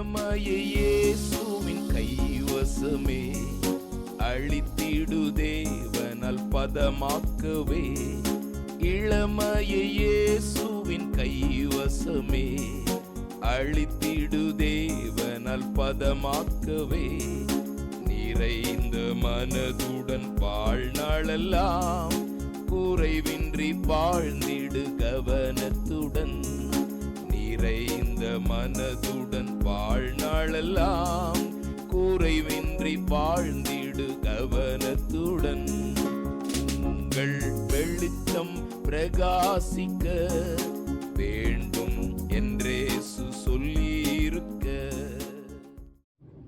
இளமையேசுவின் கைவசமே. அழித்திடு தேவனால் பதமாக்கவே. இளமயேசுவின் கைவசமே. அழித்திடு தேவனால் பதமாக்கவே. நிறைந்த மனதுடன் வாழ்நாளெல்லாம் குறைவின்றி வாழ்ந்திடு கவன மனதுடன் வாழ்நாளெல்லாம் குறைவின்றி வாழ்ந்திடு கவனத்துடன். உங்கள் வெளிச்சம் பிரகாசிக்க வேண்டும் என்றே சொல்லியிருக்க.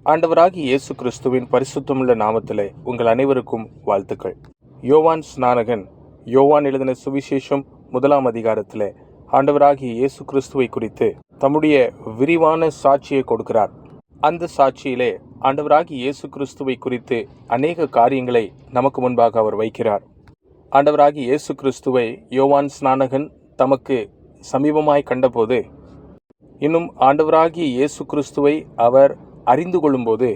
ஆண்டவராகி இயேசு கிறிஸ்துவின் பரிசுத்தமுள்ள நாமத்திலே உங்கள் அனைவருக்கும் வாழ்த்துக்கள். யோவான் ஸ்நானகன் யோவான் எழுதின சுவிசேஷம் முதலாம் அதிகாரத்திலே ஆண்டவராகிய இயேசு கிறிஸ்துவை குறித்து தம்முடைய விரிவான சாட்சியை கொடுக்கிறார். அந்த சாட்சியிலே ஆண்டவராகி இயேசு கிறிஸ்துவை குறித்து அநேக காரியங்களை நமக்கு முன்பாக அவர் வைக்கிறார். ஆண்டவராகி இயேசு கிறிஸ்துவை யோவான் ஸ்நானகன் தமக்கு சமீபமாய் கண்டபோது இன்னும் ஆண்டவராகிய இயேசு கிறிஸ்துவை அவர் அறிந்து கொள்ளும்போது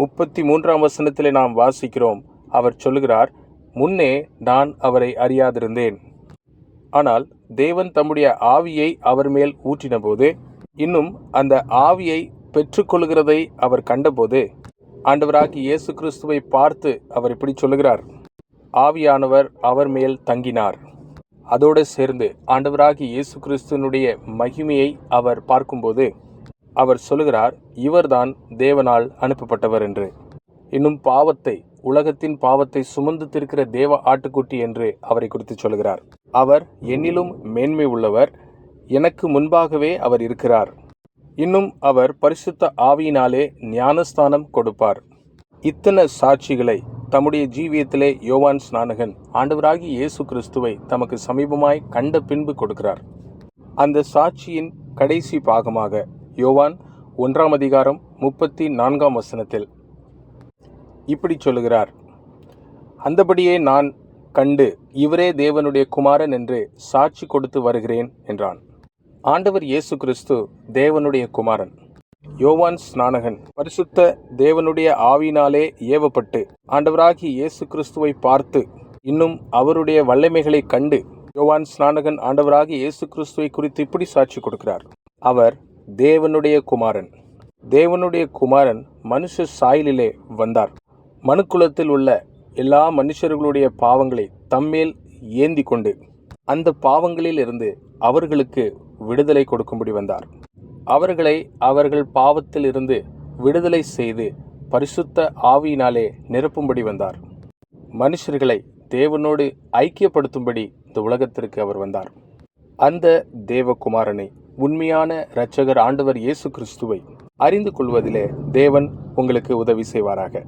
முப்பத்தி மூன்றாம் வசனத்திலே நாம் வாசிக்கிறோம். அவர் சொல்லுகிறார் முன்னே நான் அவரை அறியாதிருந்தேன். ஆனால் தேவன் தம்முடைய ஆவியை அவர் மேல் ஊற்றினபோது இன்னும் அந்த ஆவியை பெற்றுக்கொள்கிறதை அவர் கண்டபோது ஆண்டவராகி இயேசு கிறிஸ்துவை பார்த்து அவர் இப்படி சொல்லுகிறார் ஆவியானவர் அவர் மேல் தங்கினார். அதோடு சேர்ந்து ஆண்டவராகி இயேசு கிறிஸ்துவனுடைய மகிமையை அவர் பார்க்கும்போது அவர் சொல்லுகிறார் இவர்தான் தேவனால் அனுப்பப்பட்டவர் என்று. இன்னும் பாவத்தை உலகத்தின் பாவத்தை சுமந்து திருக்கிற தேவ ஆட்டுக்குட்டி என்று அவரை குறித்து சொல்கிறார். அவர் என்னிலும் மேன்மை உள்ளவர் எனக்கு முன்பாகவே அவர் இருக்கிறார். இன்னும் அவர் பரிசுத்த ஆவியினாலே ஞானஸ்தானம் கொடுப்பார். இத்தனை சாட்சிகளை தம்முடைய ஜீவியத்திலே யோவான் ஸ்நானகன் ஆண்டவராகி இயேசு கிறிஸ்துவை தமக்கு சமீபமாய் கண்ட பின்பு கொடுக்கிறார். அந்த சாட்சியின் கடைசி பாகமாக யோவான் ஒன்றாம் அதிகாரம் முப்பத்தி நான்காம் வசனத்தில் இப்படி சொல்லுகிறார். அந்தபடியே நான் கண்டு இவரே தேவனுடைய குமாரன் என்று சாட்சி கொடுத்து வருகிறேன் என்றான். ஆண்டவர் இயேசு கிறிஸ்து தேவனுடைய குமாரன். யோவான் ஸ்நானகன். பரிசுத்த தேவனுடைய ஆவியினாலே ஏவப்பட்டு ஆண்டவராகி இயேசு கிறிஸ்துவை பார்த்து இன்னும் அவருடைய வல்லமைகளை கண்டு யோவான் ஸ்நானகன் ஆண்டவராகி இயேசு கிறிஸ்துவை குறித்து இப்படி சாட்சி கொடுக்கிறார். அவர் தேவனுடைய குமாரன். தேவனுடைய குமாரன் மனுஷ சாயலிலே வந்தார். மனுக்குலத்தில் உள்ள எல்லா மனுஷர்களுடைய பாவங்களை தம்மேல் ஏந்தி கொண்டு அந்த பாவங்களில் இருந்து அவர்களுக்கு விடுதலை கொடுக்கும்படி வந்தார். அவர்களை அவர்கள் பாவத்தில் இருந்து விடுதலை செய்து பரிசுத்த ஆவியினாலே நிரப்பும்படி வந்தார். மனுஷர்களை தேவனோடு ஐக்கியப்படுத்தும்படி இந்த உலகத்திற்கு அவர் வந்தார். அந்த தேவகுமாரனை உண்மையான இரட்சகர் ஆண்டவர் இயேசு கிறிஸ்துவை அறிந்து கொள்வதிலே தேவன் உங்களுக்கு உதவி செய்வாராக.